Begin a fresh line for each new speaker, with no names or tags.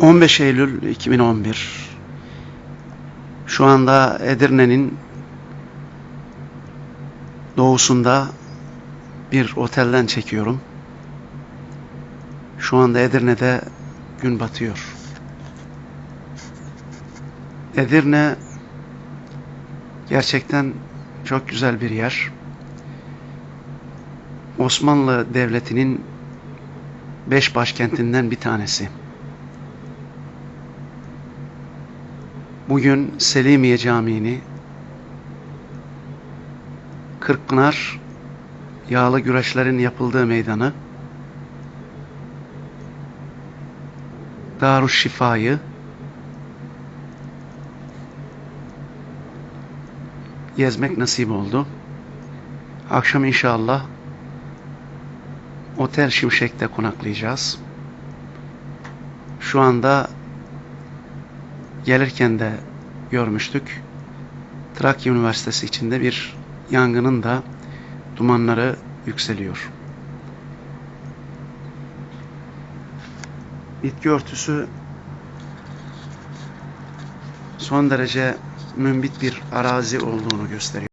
15 Eylül 2011 Şu anda Edirne'nin doğusunda bir otelden çekiyorum. Şu anda Edirne'de gün batıyor. Edirne gerçekten çok güzel bir yer. Osmanlı Devleti'nin beş başkentinden bir tanesi. Bugün Selimiye Camii'ni Kırkpınar yağlı güreşlerin yapıldığı meydanı Darüşşifa'yı gezmek nasip oldu. Akşam inşallah Otel Şimşek'te konaklayacağız. Şu anda gelirken de görmüştük. Trakya Üniversitesi içinde bir yangının da dumanları yükseliyor. Bitki örtüsü son derece mümbit bir arazi olduğunu gösteriyor.